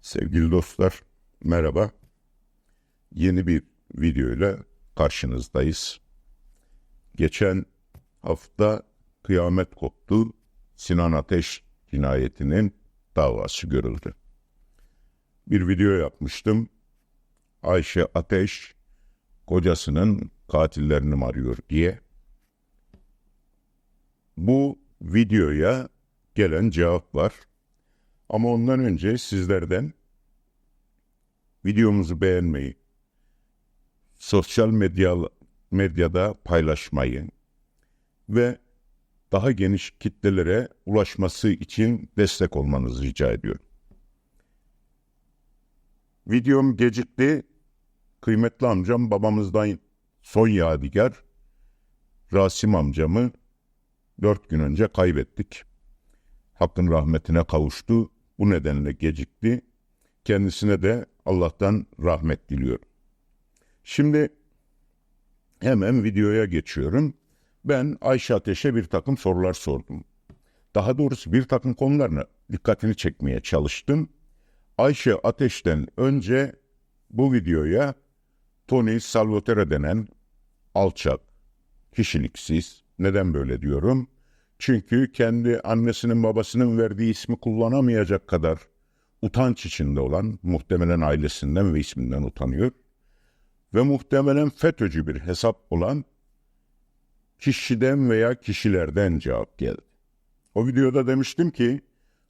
Sevgili dostlar, merhaba. Yeni bir video ile karşınızdayız. Geçen hafta kıyamet koptu. Sinan Ateş cinayetinin davası görüldü. Bir video yapmıştım. Ayşe Ateş kocasının katillerini arıyor diye. Bu videoya gelen cevap var. Ama ondan önce sizlerden videomuzu beğenmeyi, sosyal medya medyada paylaşmayı ve daha geniş kitlelere ulaşması için destek olmanızı rica ediyorum. Videom gecikti. Kıymetli amcam babamızdan son yadigar Rasim amcamı dört gün önce kaybettik. Hakkın rahmetine kavuştu. Bu nedenle gecikti. Kendisine de Allah'tan rahmet diliyorum. Şimdi hemen videoya geçiyorum. Ben Ayşe Ateş'e bir takım sorular sordum. Daha doğrusu bir takım konularına dikkatini çekmeye çalıştım. Ayşe Ateş'ten önce bu videoya Tony Salvatore denen alçak, kişiliksiz, neden böyle diyorum? Çünkü kendi annesinin babasının verdiği ismi kullanamayacak kadar utanç içinde olan muhtemelen ailesinden ve isminden utanıyor. Ve muhtemelen FETÖ'cü bir hesap olan kişiden veya kişilerden cevap geldi. O videoda demiştim ki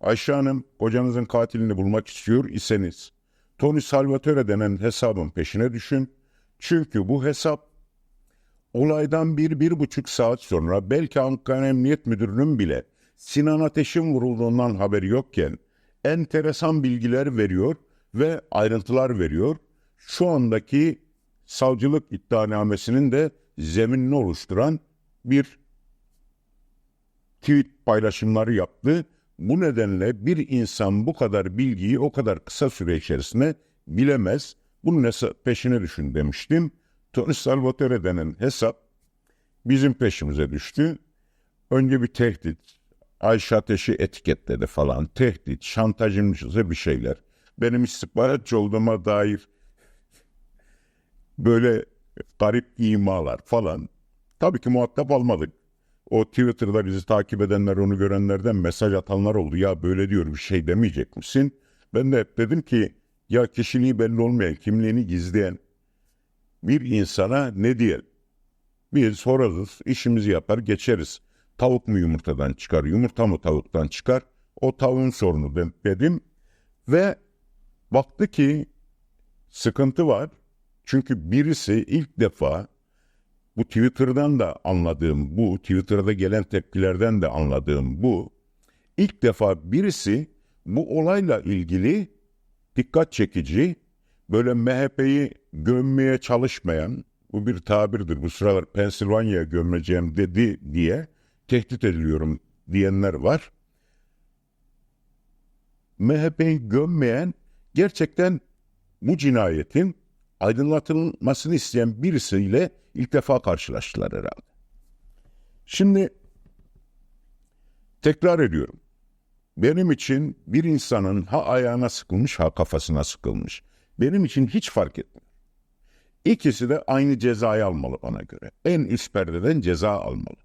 Ayşe Hanım kocanızın katilini bulmak istiyor iseniz Tony Salvatore denen hesabın peşine düşün. Çünkü bu hesap olaydan bir, bir buçuk saat sonra belki Ankara Emniyet Müdürü'nün bile Sinan Ateş'in vurulduğundan haberi yokken enteresan bilgiler veriyor ve ayrıntılar veriyor. Şu andaki savcılık iddianamesinin de zeminini oluşturan bir tweet paylaşımları yaptı. Bu nedenle bir insan bu kadar bilgiyi o kadar kısa süre içerisinde bilemez. Bunun peşine düşün demiştim. Tony Salvatore denen hesap bizim peşimize düştü. Önce bir tehdit, Ayşe Ateş'i etiketledi falan. Tehdit, şantajımcıza bir şeyler. Benim istihbaratçı olduğuma dair böyle garip imalar falan. Tabii ki muhatap almadık. O Twitter'da bizi takip edenler, onu görenlerden mesaj atanlar oldu. Ya böyle diyor bir şey demeyecek misin? Ben de hep dedim ki ya kişiliği belli olmayan, kimliğini gizleyen bir insana ne diyelim? Biz sorarız, işimizi yapar, geçeriz. Tavuk mu yumurtadan çıkar, yumurta mı tavuktan çıkar? O tavuğun sorunu dedim. Ve baktı ki sıkıntı var. Çünkü birisi ilk defa bu Twitter'dan da anladığım bu, Twitter'da gelen tepkilerden de anladığım bu, ilk defa birisi bu olayla ilgili dikkat çekici, böyle MHP'yi gömmeye çalışmayan, bu bir tabirdir, bu sıralar Pensilvanya'ya gömeceğim dedi diye tehdit ediliyorum diyenler var. MHP'yi gömmeyen gerçekten bu cinayetin aydınlatılmasını isteyen birisiyle ilk defa karşılaştılar herhalde. Şimdi tekrar ediyorum. Benim için bir insanın ha ayağına sıkılmış ha kafasına sıkılmış. Benim için hiç fark etmiyor. İkisi de aynı cezayı almalı bana göre. En üst perdeden ceza almalı.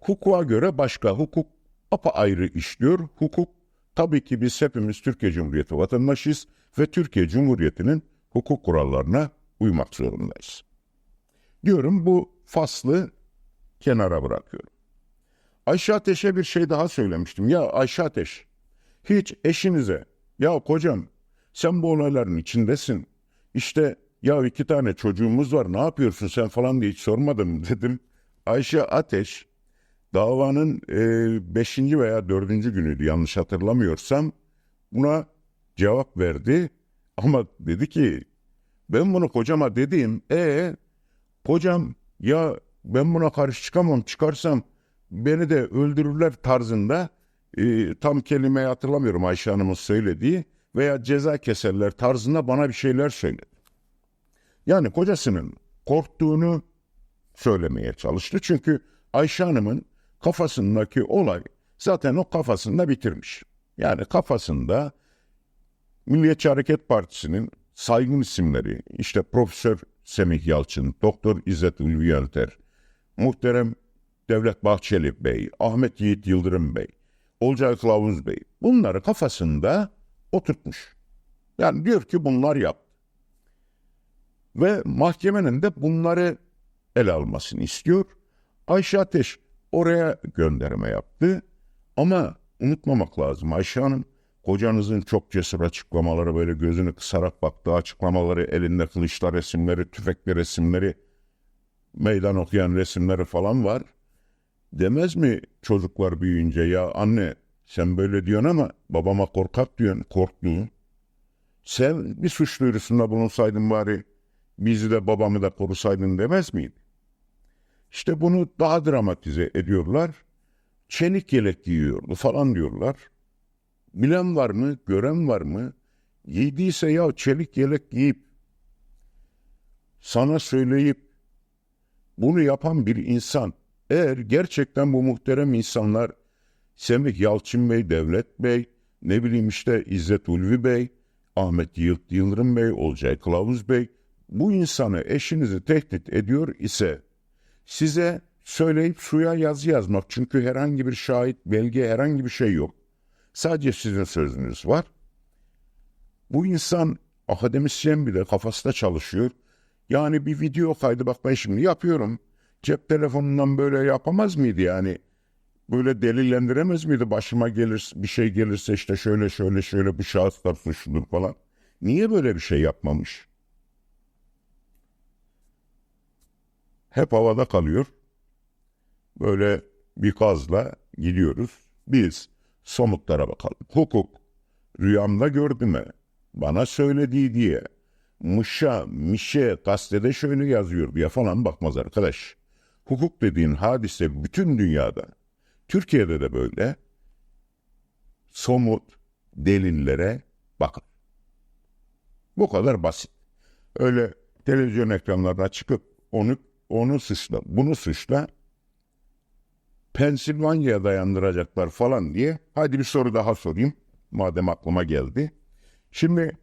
Hukuka göre başka hukuk apa ayrı işliyor. Hukuk tabii ki biz hepimiz Türkiye Cumhuriyeti vatandaşıyız ve Türkiye Cumhuriyeti'nin hukuk kurallarına uymak zorundayız. Diyorum bu faslı kenara bırakıyorum. Ayşe Ateş'e bir şey daha söylemiştim. Ya Ayşe Ateş, hiç eşinize, ya kocam sen bu olayların içindesin. İşte ya iki tane çocuğumuz var ne yapıyorsun sen falan diye hiç sormadım dedim. Ayşe Ateş davanın e, beşinci veya dördüncü günüydü yanlış hatırlamıyorsam buna cevap verdi ama dedi ki ben bunu kocama dedim e kocam ya ben buna karşı çıkamam çıkarsam beni de öldürürler tarzında e, tam kelimeyi hatırlamıyorum Ayşe Hanım'ın söylediği veya ceza keserler tarzında bana bir şeyler söyledi. Yani kocasının korktuğunu söylemeye çalıştı. Çünkü Ayşe Hanım'ın kafasındaki olay zaten o kafasında bitirmiş. Yani kafasında Milliyetçi Hareket Partisi'nin saygın isimleri, işte Profesör Semih Yalçın, Doktor İzzet Ulvi Yönter, muhterem Devlet Bahçeli Bey, Ahmet Yiğit Yıldırım Bey, Olcay Kılavuz Bey, bunları kafasında oturtmuş. Yani diyor ki bunlar yaptı. Ve mahkemenin de bunları ele almasını istiyor. Ayşe Ateş oraya gönderme yaptı. Ama unutmamak lazım Ayşe Hanım, kocanızın çok cesur açıklamaları, böyle gözünü kısarak baktığı açıklamaları, elinde kılıçlar resimleri, tüfekli resimleri, meydan okuyan resimleri falan var. Demez mi çocuklar büyüyünce ya anne sen böyle diyorsun ama babama korkak diyorsun, korktu. Sen bir suç duyurusunda bulunsaydın bari bizi de babamı da korusaydın demez miydi? İşte bunu daha dramatize ediyorlar. Çelik yelek giyiyordu falan diyorlar. Bilen var mı, gören var mı? Giydiyse ya çelik yelek giyip sana söyleyip bunu yapan bir insan eğer gerçekten bu muhterem insanlar Semih Yalçın Bey, Devlet Bey, ne bileyim işte İzzet Ulvi Bey, Ahmet Yiğit Yıldırım Bey, Olcay Kılavuz Bey bu insanı eşinizi tehdit ediyor ise size söyleyip suya yazı yazmak çünkü herhangi bir şahit, belge, herhangi bir şey yok. Sadece sizin sözünüz var. Bu insan akademisyen bile kafasında çalışıyor. Yani bir video kaydı bak ben şimdi yapıyorum. Cep telefonundan böyle yapamaz mıydı yani? Böyle delillendiremez miydi? Başıma gelir bir şey gelirse işte şöyle şöyle şöyle bu şahıslar suçludur falan. Niye böyle bir şey yapmamış? Hep havada kalıyor. Böyle bir kazla gidiyoruz. Biz somutlara bakalım. Hukuk rüyamda gördü mü? Bana söylediği diye. Mışa, mişe, gazetede şöyle yazıyor diye falan bakmaz arkadaş. Hukuk dediğin hadise bütün dünyada. Türkiye'de de böyle. Somut delillere bakın. Bu kadar basit. Öyle televizyon ekranlarına çıkıp onu onu suçla, bunu suçla. Pensilvanya'ya dayandıracaklar falan diye. Hadi bir soru daha sorayım. Madem aklıma geldi. Şimdi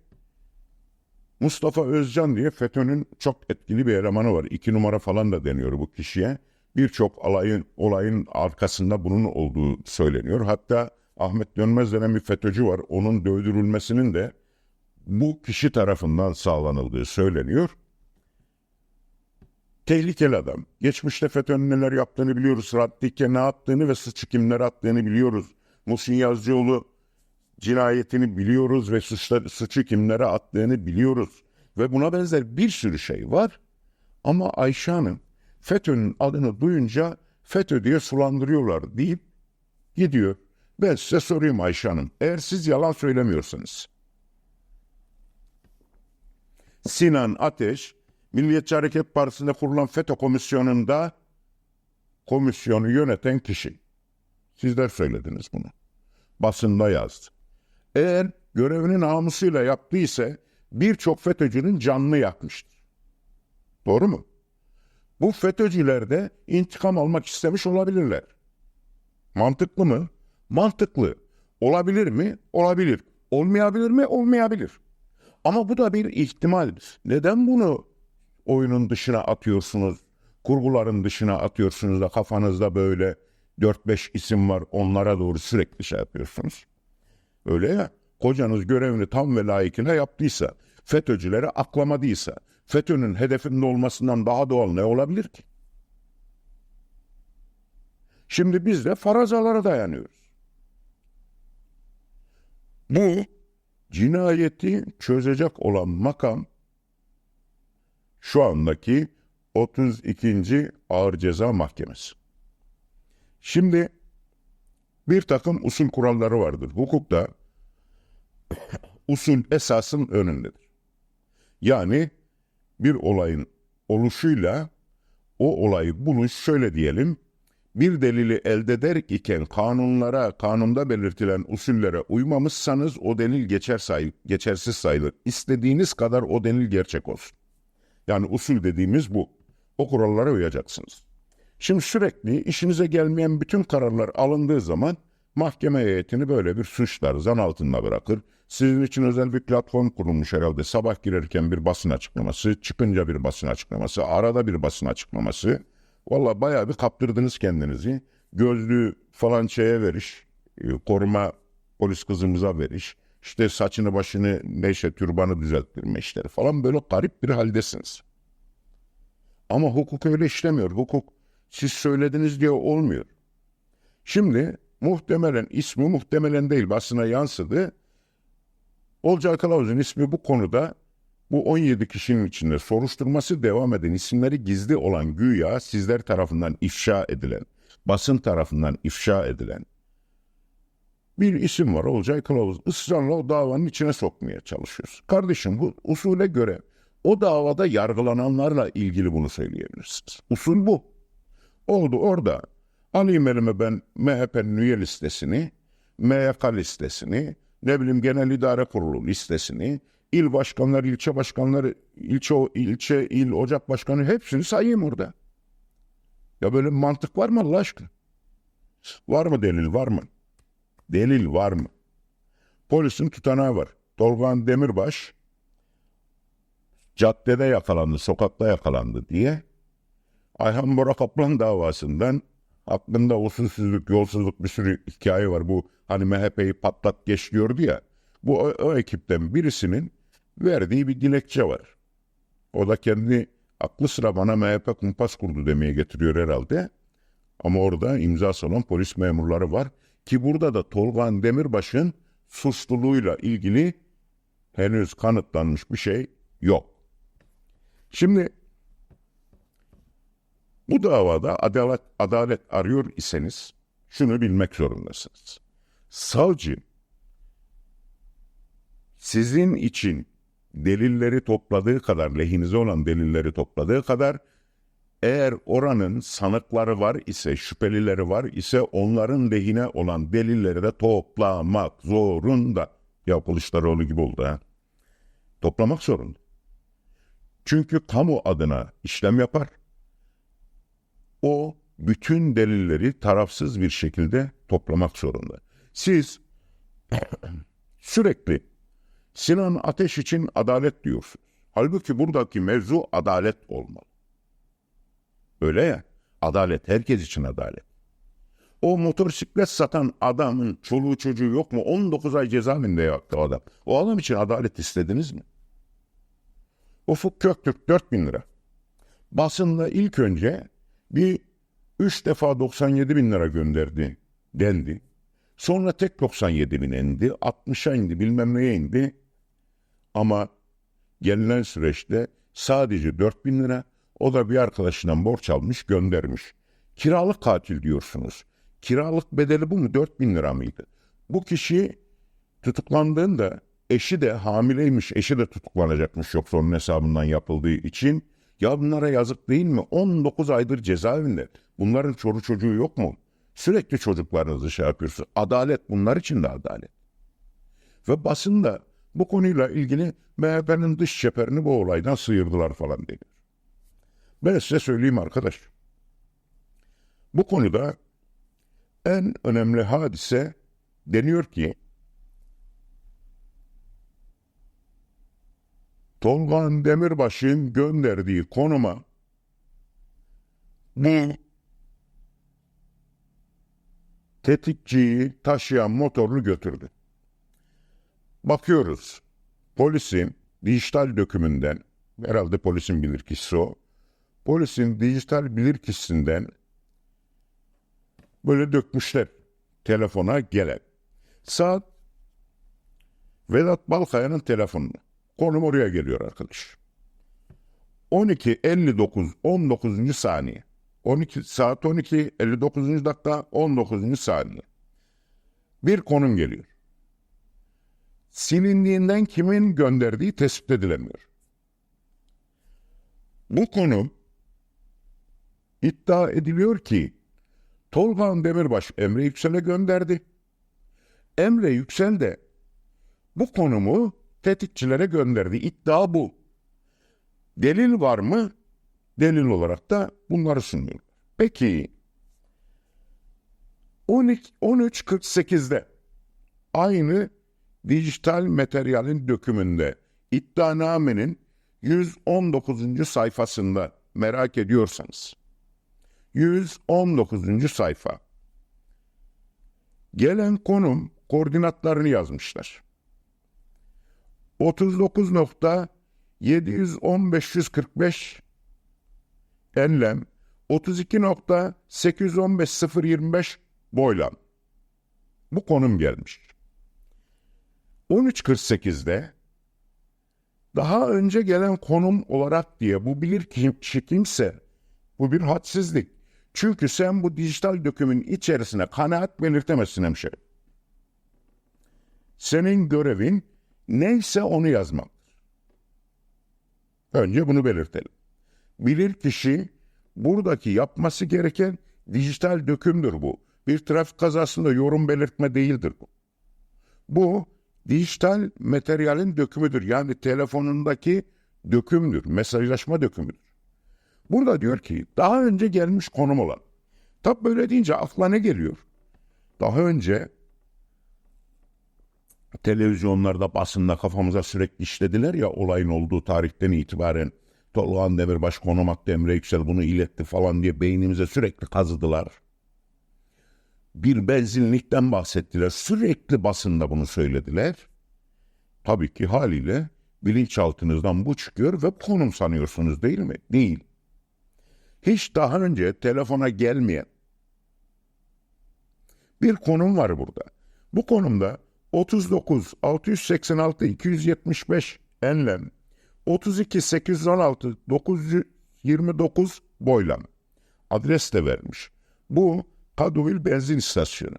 Mustafa Özcan diye FETÖ'nün çok etkili bir elemanı var. İki numara falan da deniyor bu kişiye. Birçok olayın, olayın arkasında bunun olduğu söyleniyor. Hatta Ahmet Dönmez denen bir FETÖ'cü var. Onun dövdürülmesinin de bu kişi tarafından sağlanıldığı söyleniyor. Tehlikeli adam. Geçmişte FETÖ'nün neler yaptığını biliyoruz. Raddike ne yaptığını ve suçu kimlere attığını biliyoruz. Muhsin Yazıcıoğlu cinayetini biliyoruz ve suçları, suçu kimlere attığını biliyoruz. Ve buna benzer bir sürü şey var. Ama Ayşe Hanım FETÖ'nün adını duyunca FETÖ diye sulandırıyorlar deyip gidiyor. Ben size sorayım Ayşe Hanım. Eğer siz yalan söylemiyorsanız. Sinan Ateş, Milliyetçi Hareket Partisi'nde kurulan FETÖ komisyonunda komisyonu yöneten kişi. Sizler söylediniz bunu. Basında yazdı. Eğer görevini namusuyla yaptıysa birçok FETÖ'cünün canını yakmıştır. Doğru mu? Bu FETÖ'cüler de intikam almak istemiş olabilirler. Mantıklı mı? Mantıklı. Olabilir mi? Olabilir. Olmayabilir mi? Olmayabilir. Ama bu da bir ihtimal. Neden bunu oyunun dışına atıyorsunuz? Kurguların dışına atıyorsunuz da kafanızda böyle 4-5 isim var onlara doğru sürekli şey yapıyorsunuz. Öyle ya. Kocanız görevini tam ve layıkıyla yaptıysa, FETÖ'cülere aklamadıysa, FETÖ'nün hedefinde olmasından daha doğal ne olabilir ki? Şimdi biz de farazalara dayanıyoruz. Bu cinayeti çözecek olan makam şu andaki 32. Ağır Ceza Mahkemesi. Şimdi bir takım usul kuralları vardır. Hukukta usul esasın önündedir. Yani bir olayın oluşuyla o olayı buluş şöyle diyelim, bir delili elde eder iken kanunlara, kanunda belirtilen usullere uymamışsanız o delil geçer say geçersiz sayılır. İstediğiniz kadar o delil gerçek olsun. Yani usul dediğimiz bu. O kurallara uyacaksınız. Şimdi sürekli işinize gelmeyen bütün kararlar alındığı zaman mahkeme heyetini böyle bir suçlar, zan altında bırakır. Sizin için özel bir platform kurulmuş herhalde. Sabah girerken bir basın açıklaması, çıkınca bir basın açıklaması, arada bir basın açıklaması. Valla bayağı bir kaptırdınız kendinizi. Gözlüğü falan şeye veriş, e, koruma polis kızımıza veriş. İşte saçını başını neyse türbanı düzelttirme işleri falan böyle garip bir haldesiniz. Ama hukuk öyle işlemiyor. Hukuk siz söylediniz diye olmuyor. Şimdi muhtemelen ismi muhtemelen değil basına yansıdı. Olcay Kılavuz'un ismi bu konuda bu 17 kişinin içinde soruşturması devam eden isimleri gizli olan güya sizler tarafından ifşa edilen, basın tarafından ifşa edilen bir isim var Olcay Kılavuz. Israrla o davanın içine sokmaya çalışıyoruz. Kardeşim bu usule göre o davada yargılananlarla ilgili bunu söyleyebilirsiniz. Usul bu. Oldu orada. Alayım elime ben MHP'nin üye listesini, MYK listesini, ne bileyim genel idare kurulu listesini, il başkanları, ilçe başkanları, ilçe, ilçe, il, ocak başkanı hepsini sayayım orada. Ya böyle mantık var mı Allah aşkına? Var mı delil var mı? Delil var mı? Polisin tutanağı var. Tolgan Demirbaş caddede yakalandı, sokakta yakalandı diye Ayhan Bora Kaplan davasından aklında usulsüzlük, yolsuzluk bir sürü hikaye var. Bu hani MHP'yi patlat geç diyordu ya. Bu o, o ekipten birisinin verdiği bir dilekçe var. O da kendi aklı sıra bana MHP kumpas kurdu demeye getiriyor herhalde. Ama orada imza olan polis memurları var. Ki burada da Tolgan Demirbaş'ın suçluluğuyla ilgili henüz kanıtlanmış bir şey yok. Şimdi bu davada adalet, adalet arıyor iseniz şunu bilmek zorundasınız. Savcı sizin için delilleri topladığı kadar, lehinize olan delilleri topladığı kadar eğer oranın sanıkları var ise, şüphelileri var ise onların lehine olan delilleri de toplamak zorunda. Ya Kılıçdaroğlu gibi oldu ha. Toplamak zorunda. Çünkü kamu adına işlem yapar. O bütün delilleri tarafsız bir şekilde toplamak zorunda. Siz sürekli Sinan Ateş için adalet diyorsunuz. Halbuki buradaki mevzu adalet olmalı. Öyle ya, adalet herkes için adalet. O motosiklet satan adamın çoluğu çocuğu yok mu? 19 ay cezaevinde yattı o adam. O adam için adalet istediniz mi? Ufuk Köktürk 4 bin lira. Basında ilk önce bir 3 defa 97 bin lira gönderdi dendi. Sonra tek 97 bin indi, 60'a indi, bilmem neye indi. Ama gelinen süreçte sadece 4 bin lira, o da bir arkadaşından borç almış göndermiş. Kiralık katil diyorsunuz. Kiralık bedeli bu mu? 4 bin lira mıydı? Bu kişi tutuklandığında eşi de hamileymiş, eşi de tutuklanacakmış yoksa onun hesabından yapıldığı için. Ya bunlara yazık değil mi? 19 aydır cezaevinde. Bunların çoru çocuğu yok mu? Sürekli çocuklarınızı şey yapıyorsunuz. Adalet bunlar için de adalet. Ve basında bu konuyla ilgili MHP'nin dış çeperini bu olaydan sıyırdılar falan deniyor. Ben size söyleyeyim arkadaş. Bu konuda en önemli hadise deniyor ki Tolgan Demirbaş'ın gönderdiği konuma bu tetikçiyi taşıyan motorunu götürdü. Bakıyoruz. Polisin dijital dökümünden, herhalde polisin bilirkişisi o, polisin dijital bilirkişisinden böyle dökmüşler telefona gelen. Saat Vedat Balkaya'nın telefonu. Konum oraya geliyor arkadaş. 12.59 19. saniye. 12 saat 12 59. dakika 19. saniye. Bir konum geliyor. Silindiğinden kimin gönderdiği tespit edilemiyor. Bu konum iddia ediliyor ki Tolgan Demirbaş Emre Yüksel'e gönderdi. Emre Yüksel de bu konumu tetikçilere gönderdi. İddia bu. Delil var mı? Delil olarak da bunları sunuyor. Peki 12 13.48'de aynı dijital materyalin dökümünde iddianamenin 119. sayfasında merak ediyorsanız 119. sayfa gelen konum koordinatlarını yazmışlar. 39.71545 enlem 32.815.025 boylam. Bu konum gelmiş. 13.48'de daha önce gelen konum olarak diye bu bilir kişi kimse bu bir hadsizlik. Çünkü sen bu dijital dökümün içerisine kanaat belirtemezsin hemşerim. Senin görevin neyse onu yazmaktır. Önce bunu belirtelim. Bilir kişi buradaki yapması gereken dijital dökümdür bu. Bir trafik kazasında yorum belirtme değildir bu. Bu dijital materyalin dökümüdür. Yani telefonundaki dökümdür, mesajlaşma dökümüdür. Burada diyor ki daha önce gelmiş konum olan. Tabi böyle deyince akla ne geliyor? Daha önce televizyonlarda, basında kafamıza sürekli işlediler ya olayın olduğu tarihten itibaren. Tolgağan Demirbaş konum attı, Emre Yüksel bunu iletti falan diye beynimize sürekli kazıdılar. Bir benzinlikten bahsettiler. Sürekli basında bunu söylediler. Tabii ki haliyle bilinçaltınızdan bu çıkıyor ve konum sanıyorsunuz değil mi? Değil. Hiç daha önce telefona gelmeyen bir konum var burada. Bu konumda 39 686 275 enlem 32 816 929 boylam adres de vermiş. Bu Kadıvil benzin istasyonu.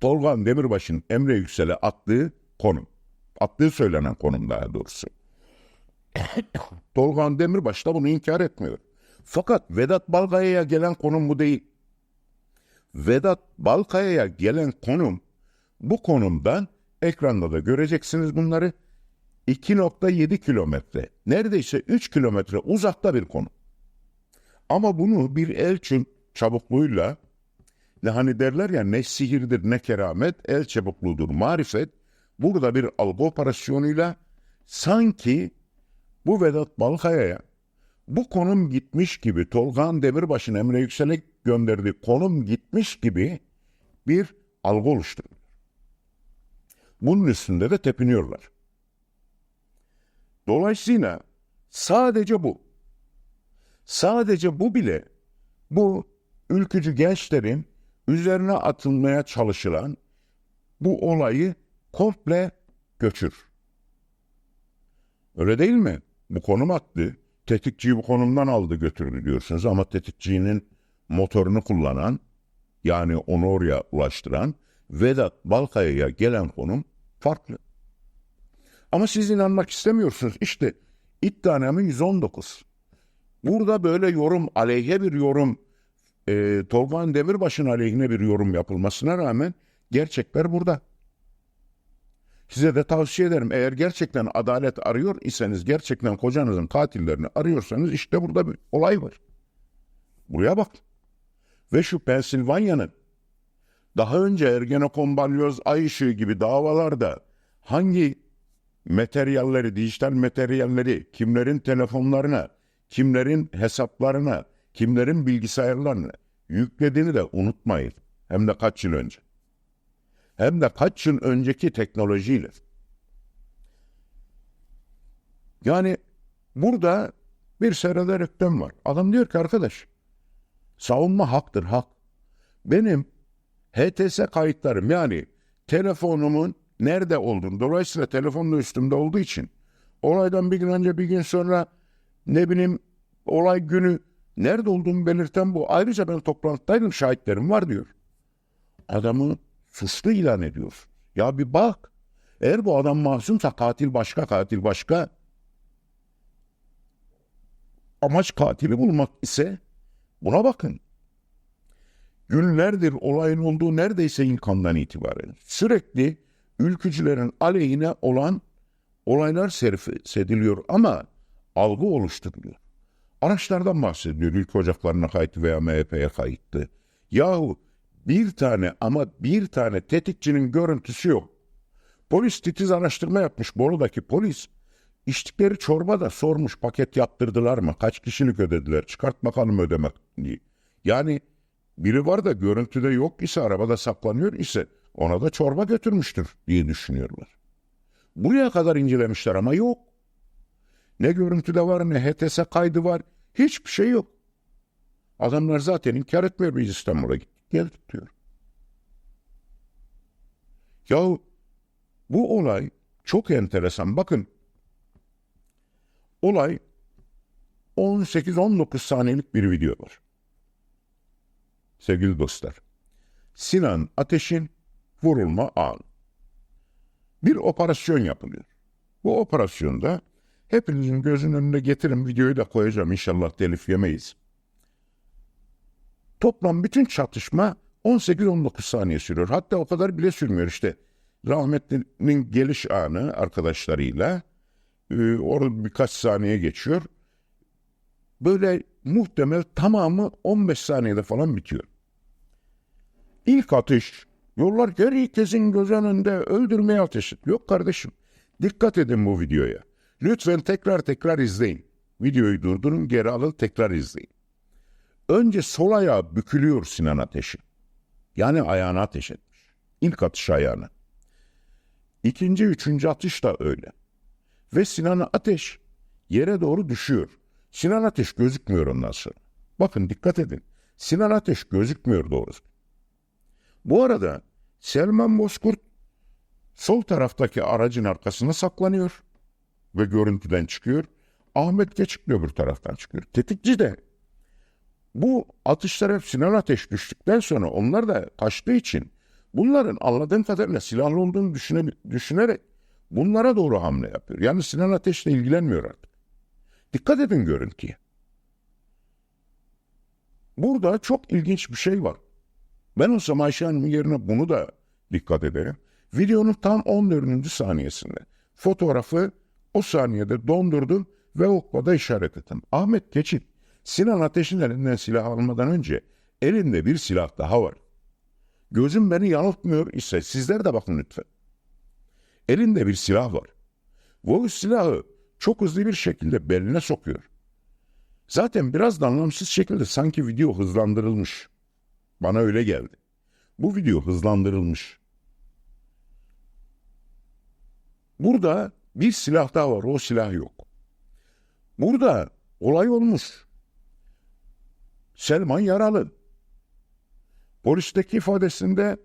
Tolgan Demirbaş'ın Emre Yüksel'e attığı konum. Attığı söylenen konum daha doğrusu. Tolgan Demirbaş da bunu inkar etmiyor. Fakat Vedat Balkaya'ya gelen konum bu değil. Vedat Balkaya'ya gelen konum bu konumdan ekranda da göreceksiniz bunları 2.7 kilometre neredeyse 3 kilometre uzakta bir konum. Ama bunu bir elçin çabukluğuyla hani derler ya ne sihirdir ne keramet el çabukluğudur marifet burada bir algı operasyonuyla sanki bu Vedat Balkaya'ya bu konum gitmiş gibi Tolgan Demirbaş'ın Emre Yüksel'e gönderdiği konum gitmiş gibi bir algı oluşturuyor. Bunun üstünde de tepiniyorlar. Dolayısıyla sadece bu, sadece bu bile bu ülkücü gençlerin üzerine atılmaya çalışılan bu olayı komple göçür. Öyle değil mi? Bu konum attı. Tetikçiyi bu konumdan aldı götürdü diyorsunuz ama tetikçinin motorunu kullanan yani onu oraya ulaştıran Vedat Balkaya'ya gelen konum farklı. Ama siz inanmak istemiyorsunuz. İşte iddianame 119. Burada böyle yorum, aleyhe bir yorum, e, Tolgan Demirbaş'ın aleyhine bir yorum yapılmasına rağmen gerçekler burada. Size de tavsiye ederim. Eğer gerçekten adalet arıyor iseniz, gerçekten kocanızın katillerini arıyorsanız işte burada bir olay var. Buraya bak. Ve şu Pensilvanya'nın daha önce Ergenekon, Balyoz, Ay Işığı gibi davalarda hangi materyalleri, dijital materyalleri kimlerin telefonlarına, kimlerin hesaplarına, kimlerin bilgisayarlarına yüklediğini de unutmayın. Hem de kaç yıl önce. Hem de kaç yıl önceki teknolojiyle. Yani burada bir serada reklam var. Adam diyor ki arkadaş savunma haktır hak. Benim HTS kayıtlarım yani telefonumun nerede olduğunu dolayısıyla telefonun üstümde olduğu için olaydan bir gün önce bir gün sonra ne bileyim olay günü nerede olduğumu belirten bu. Ayrıca ben toplantıdaydım şahitlerim var diyor. Adamı suçlu ilan ediyor. Ya bir bak. Eğer bu adam masumsa katil başka, katil başka. Amaç katili bulmak ise buna bakın. Günlerdir olayın olduğu neredeyse ilk andan itibaren sürekli ülkücülerin aleyhine olan olaylar servis ediliyor ama algı oluşturuluyor. Araçlardan bahsediliyor. Ülke ocaklarına kayıtlı veya MHP'ye kayıtlı. Yahu bir tane ama bir tane tetikçinin görüntüsü yok. Polis titiz araştırma yapmış Bolu'daki polis. İçtikleri çorba da sormuş paket yaptırdılar mı? Kaç kişilik ödediler? Çıkart bakalım ödemek diye. Yani biri var da görüntüde yok ise arabada saklanıyor ise ona da çorba götürmüştür diye düşünüyorlar. Buraya kadar incelemişler ama yok. Ne görüntüde var ne HTS kaydı var. Hiçbir şey yok. Adamlar zaten inkar etmiyor biz İstanbul'a gittik geldik diyor. Ya bu olay çok enteresan. Bakın olay 18-19 saniyelik bir video var. Sevgili dostlar. Sinan Ateş'in vurulma anı. Bir operasyon yapılıyor. Bu operasyonda hepinizin gözünün önüne getirin videoyu da koyacağım inşallah telif yemeyiz. Toplam bütün çatışma 18-19 saniye sürüyor. Hatta o kadar bile sürmüyor işte. Rahmetlinin geliş anı arkadaşlarıyla e, orada birkaç saniye geçiyor. Böyle muhtemel tamamı 15 saniyede falan bitiyor. İlk atış yollar herkesin göz önünde öldürmeye ateş et. Yok kardeşim dikkat edin bu videoya. Lütfen tekrar tekrar izleyin. Videoyu durdurun geri alın tekrar izleyin. Önce sol ayağı bükülüyor Sinan Ateş'in. Yani ayağına ateş etmiş. İlk atış ayağına. İkinci, üçüncü atış da öyle. Ve Sinan Ateş yere doğru düşüyor. Sinan Ateş gözükmüyor ondan sonra. Bakın dikkat edin. Sinan Ateş gözükmüyor doğrusu. Bu arada Selman Bozkurt sol taraftaki aracın arkasına saklanıyor ve görüntüden çıkıyor. Ahmet Geçik de öbür taraftan çıkıyor. Tetikçi de bu atışlar hep Sinan Ateş düştükten sonra onlar da kaçtığı için bunların anladığım kadarıyla silahlı olduğunu düşüne, düşünerek bunlara doğru hamle yapıyor. Yani Sinan Ateş'le ilgilenmiyor artık. Dikkat edin görüntüye. Burada çok ilginç bir şey var. Ben olsam Ayşe Hanım'ın yerine bunu da dikkat ederim. Videonun tam 14. saniyesinde fotoğrafı o saniyede dondurdum ve okla işaret ettim. Ahmet Keçit, Sinan Ateş'in elinden silah almadan önce elinde bir silah daha var. Gözüm beni yanıltmıyor ise sizler de bakın lütfen. Elinde bir silah var. Bu silahı çok hızlı bir şekilde beline sokuyor. Zaten biraz da anlamsız şekilde sanki video hızlandırılmış. Bana öyle geldi. Bu video hızlandırılmış. Burada bir silah daha var, o silah yok. Burada olay olmuş. Selman yaralı. Polisteki ifadesinde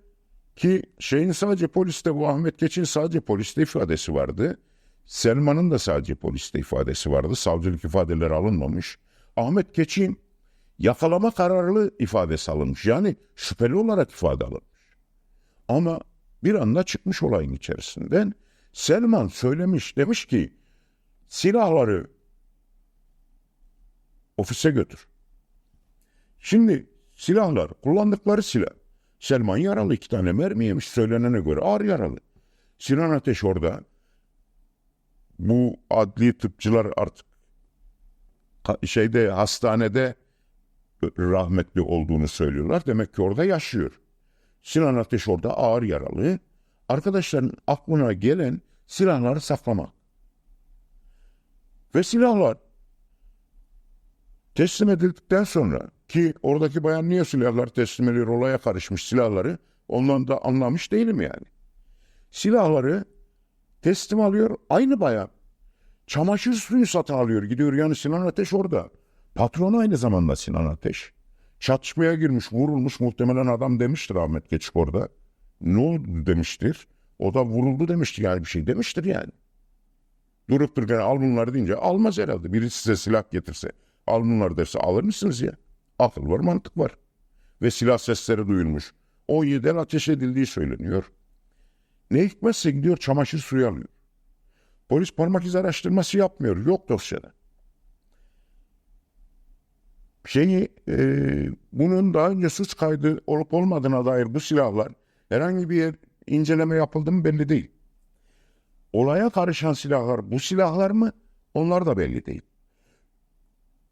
ki şeyin sadece poliste bu Ahmet Geçin sadece poliste ifadesi vardı. Selman'ın da sadece poliste ifadesi vardı. Savcılık ifadeleri alınmamış. Ahmet Geçin yakalama kararlı ifadesi alınmış. Yani şüpheli olarak ifade alınmış. Ama bir anda çıkmış olayın içerisinden. Selman söylemiş demiş ki silahları ofise götür. Şimdi silahlar kullandıkları silah. Selman yaralı iki tane mermi yemiş söylenene göre ağır yaralı. Sinan Ateş orada. Bu adli tıpçılar artık şeyde hastanede rahmetli olduğunu söylüyorlar. Demek ki orada yaşıyor. Sinan Ateş orada ağır yaralı. Arkadaşların aklına gelen silahları saklamak. Ve silahlar teslim edildikten sonra ki oradaki bayan niye silahlar teslim ediyor olaya karışmış silahları ondan da anlamış değilim yani. Silahları teslim alıyor aynı bayan. Çamaşır suyu satın alıyor gidiyor yani Sinan Ateş orada. Patronu aynı zamanda Sinan Ateş. Çatışmaya girmiş, vurulmuş muhtemelen adam demiştir Ahmet Geçik orada. Ne oldu demiştir. O da vuruldu demiştir yani bir şey demiştir yani. Durup dururken al bunları deyince almaz herhalde. Biri size silah getirse al bunları derse alır mısınız ya? Akıl var mantık var. Ve silah sesleri duyulmuş. 17'den ateş edildiği söyleniyor. Ne hikmetse gidiyor çamaşır suyu alıyor. Polis parmak iz araştırması yapmıyor. Yok dosyada şeyi e, bunun daha önce suç kaydı olup olmadığına dair bu silahlar herhangi bir yer inceleme yapıldı mı belli değil. Olaya karışan silahlar bu silahlar mı? Onlar da belli değil.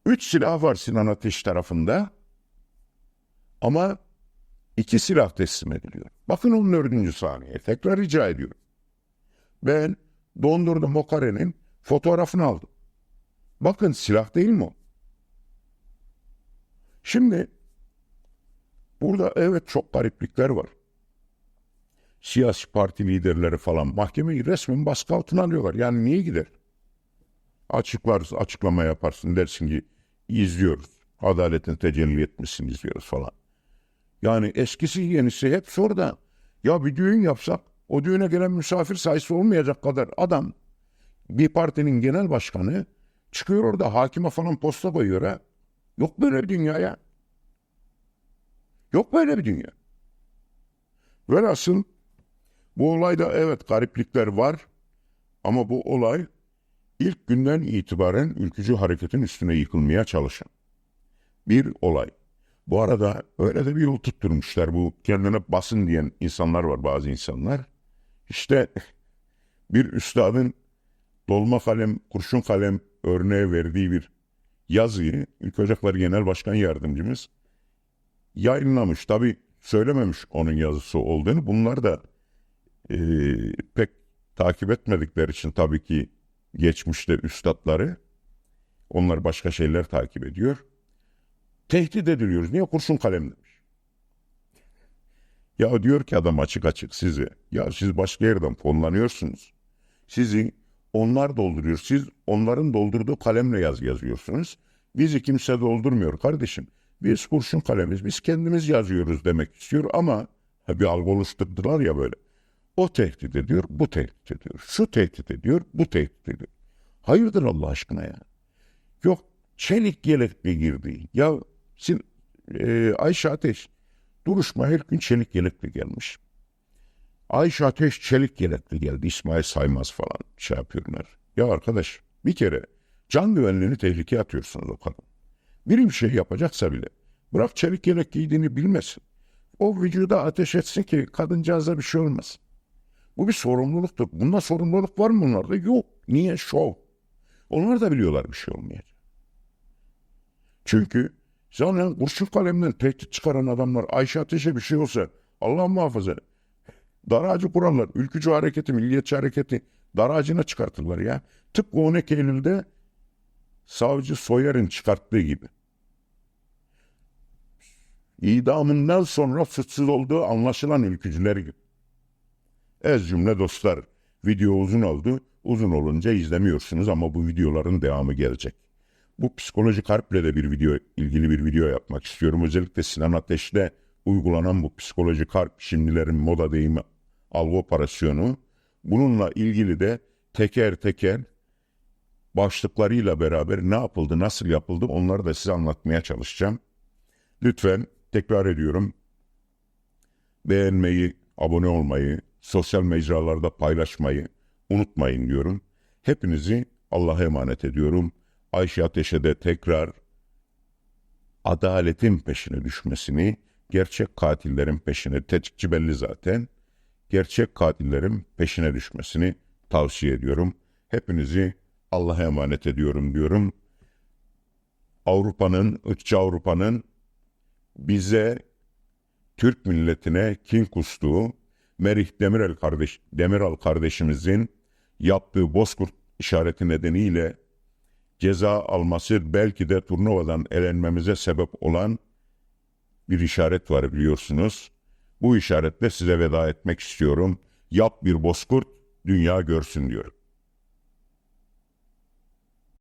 Üç silah var Sinan Ateş tarafında ama iki silah teslim ediliyor. Bakın 14. saniye. Tekrar rica ediyorum. Ben dondurdum o karenin fotoğrafını aldım. Bakın silah değil mi o? Şimdi burada evet çok gariplikler var. Siyasi parti liderleri falan mahkemeyi resmen baskı altına alıyorlar. Yani niye gider? Açıklarsın, açıklama yaparsın dersin ki izliyoruz. Adaletin tecelli etmesini izliyoruz falan. Yani eskisi yenisi hep orada. Ya bir düğün yapsak o düğüne gelen misafir sayısı olmayacak kadar adam bir partinin genel başkanı çıkıyor orada hakime falan posta koyuyor ha. Yok böyle bir dünya ya. Yok böyle bir dünya. Velhasıl bu olayda evet gariplikler var ama bu olay ilk günden itibaren ülkücü hareketin üstüne yıkılmaya çalışan bir olay. Bu arada öyle de bir yol tutturmuşlar. Bu kendine basın diyen insanlar var bazı insanlar. İşte bir üstadın dolma kalem, kurşun kalem örneğe verdiği bir yazıyı İlk Ocaklar Genel Başkan Yardımcımız yayınlamış. Tabi söylememiş onun yazısı olduğunu. Bunlar da e, pek takip etmedikleri için tabii ki geçmişte üstadları onlar başka şeyler takip ediyor. Tehdit ediliyoruz. Niye kurşun kalem demiş. Ya diyor ki adam açık açık size. Ya siz başka yerden fonlanıyorsunuz. Sizi onlar dolduruyor. Siz onların doldurduğu kalemle yaz yazıyorsunuz. Bizi kimse doldurmuyor kardeşim. Biz kurşun kalemiz, biz kendimiz yazıyoruz demek istiyor ama bir algı oluşturdular ya böyle. O tehdit ediyor, bu tehdit ediyor. Şu tehdit ediyor, bu tehdit ediyor. Hayırdır Allah aşkına ya? Yok çelik yelekli girdi. Ya sin, e, Ayşe Ateş duruşma her gün çelik yelekli gelmiş. Ayşe Ateş çelik yelekli geldi. İsmail Saymaz falan şey yapıyorlar. Ya arkadaş bir kere can güvenliğini tehlikeye atıyorsunuz o kadın. Biri bir şey yapacaksa bile bırak çelik yelek giydiğini bilmesin. O vücuda ateş etsin ki kadıncağıza bir şey olmasın. Bu bir sorumluluktur. Bunda sorumluluk var mı bunlarda? Yok. Niye? Şov. Onlar da biliyorlar bir şey olmayacak. Çünkü zaten kurşun kalemden tehdit çıkaran adamlar Ayşe Ateş'e bir şey olsa Allah muhafaza dar ağacı kurarlar. Ülkücü hareketi, milliyetçi hareketi dar ağacına çıkartırlar ya. Tıpkı 12 Eylül'de savcı Soyer'in çıkarttığı gibi. İdamından sonra suçsuz olduğu anlaşılan ülkücüler gibi. Ez cümle dostlar. Video uzun oldu. Uzun olunca izlemiyorsunuz ama bu videoların devamı gelecek. Bu psikolojik harple de bir video, ilgili bir video yapmak istiyorum. Özellikle Sinan Ateş'te uygulanan bu psikolojik harp, şimdilerin moda deyimi algı operasyonu. Bununla ilgili de teker teker başlıklarıyla beraber ne yapıldı, nasıl yapıldı onları da size anlatmaya çalışacağım. Lütfen tekrar ediyorum. Beğenmeyi, abone olmayı, sosyal mecralarda paylaşmayı unutmayın diyorum. Hepinizi Allah'a emanet ediyorum. Ayşe Ateş'e de tekrar adaletin peşine düşmesini, gerçek katillerin peşine, tetikçi belli zaten, gerçek katillerin peşine düşmesini tavsiye ediyorum. Hepinizi Allah'a emanet ediyorum diyorum. Avrupa'nın, ırkçı Avrupa'nın bize, Türk milletine kin kustuğu, Merih Demirel, kardeş, Demiral kardeşimizin yaptığı bozkurt işareti nedeniyle ceza alması belki de turnuvadan elenmemize sebep olan bir işaret var biliyorsunuz. Bu işaretle size veda etmek istiyorum. Yap bir bozkurt, dünya görsün diyorum.